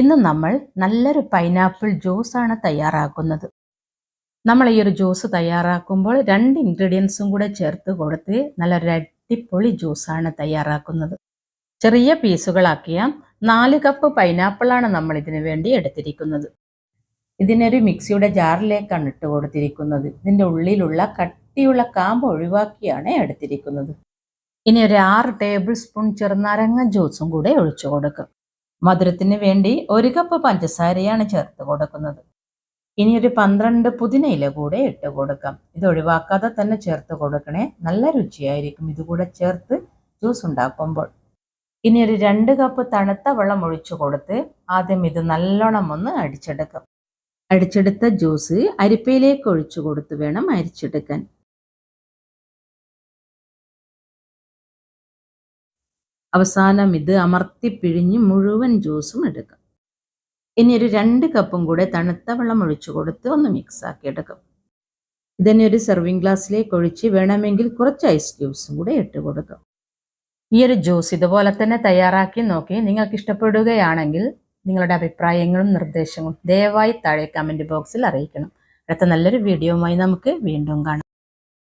ഇന്ന് നമ്മൾ നല്ലൊരു പൈനാപ്പിൾ ജ്യൂസാണ് തയ്യാറാക്കുന്നത്. നമ്മൾ ഈ ഒരു ജ്യൂസ് തയ്യാറാക്കുമ്പോൾ രണ്ട് ഇൻഗ്രീഡിയൻസും കൂടെ ചേർത്ത് കൊടുത്ത് നല്ലൊരു അടിപൊളി ജ്യൂസാണ് തയ്യാറാക്കുന്നത്. ചെറിയ പീസുകളാക്കിയ നാല് കപ്പ് പൈനാപ്പിളാണ് നമ്മൾ ഇതിനു വേണ്ടി എടുത്തിരിക്കുന്നത്. ഇതിനൊരു മിക്സിയുടെ ജാറിലേക്കാണ് ഇട്ട് കൊടുത്തിരിക്കുന്നത്. ഇതിന്റെ ഉള്ളിലുള്ള കട്ടിയുള്ള കാമ്പ് ഒഴിവാക്കിയാണ് എടുത്തിരിക്കുന്നത്. ഇനി ഒരു ആറ് ടേബിൾ സ്പൂൺ ചെറുനാരങ്ങ ജ്യൂസും കൂടെ ഒഴിച്ചു കൊടുക്കും. മധുരത്തിന് വേണ്ടി ഒരു കപ്പ് പഞ്ചസാരയാണ് ചേർത്ത് കൊടുക്കുന്നത്. ഇനി ഒരു പന്ത്രണ്ട് പുതിനയില കൂടെ ഇട്ട് കൊടുക്കാം. ഇത് ഒഴിവാക്കാതെ തന്നെ ചേർത്ത് കൊടുക്കണേ നല്ല രുചിയായിരിക്കും. ഇതുകൂടെ ചേർത്ത് ജ്യൂസ് ഉണ്ടാക്കുമ്പോൾ. ഇനി ഒരു രണ്ട് കപ്പ് തണുത്ത വെള്ളം ഒഴിച്ചു കൊടുത്ത് ആദ്യം ഇത് നല്ലോണം ഒന്ന് അടിച്ചെടുക്കാം. അടിച്ചെടുത്ത ജ്യൂസ് അരിപ്പയിലേക്ക് ഒഴിച്ചു കൊടുത്ത് വേണം അരിച്ചെടുക്കാൻ. അവസാനം ഇത് അമർത്തി പിഴിഞ്ഞ് മുഴുവൻ ജ്യൂസും എടുക്കാം. ഇനി ഒരു രണ്ട് കപ്പും കൂടെ തണുത്ത വെള്ളം ഒഴിച്ചു കൊടുത്ത് ഒന്ന് മിക്സ് ആക്കി എടുക്കും. ഇതിനെ ഒരു സെർവിങ് ഗ്ലാസ്സിലേക്ക് ഒഴിച്ച് വേണമെങ്കിൽ കുറച്ച് ഐസ് ക്യൂബ്സും കൂടെ ഇട്ട് കൊടുക്കും. ഈ ഒരു ജ്യൂസ് ഇതുപോലെ തന്നെ തയ്യാറാക്കി നോക്കി നിങ്ങൾക്ക് ഇഷ്ടപ്പെടുകയാണെങ്കിൽ നിങ്ങളുടെ അഭിപ്രായങ്ങളും നിർദ്ദേശങ്ങളും ദയവായി താഴെ കമന്റ് ബോക്സിൽ അറിയിക്കണം. അടുത്ത നല്ലൊരു വീഡിയോയുമായി നമുക്ക് വീണ്ടും കാണാം.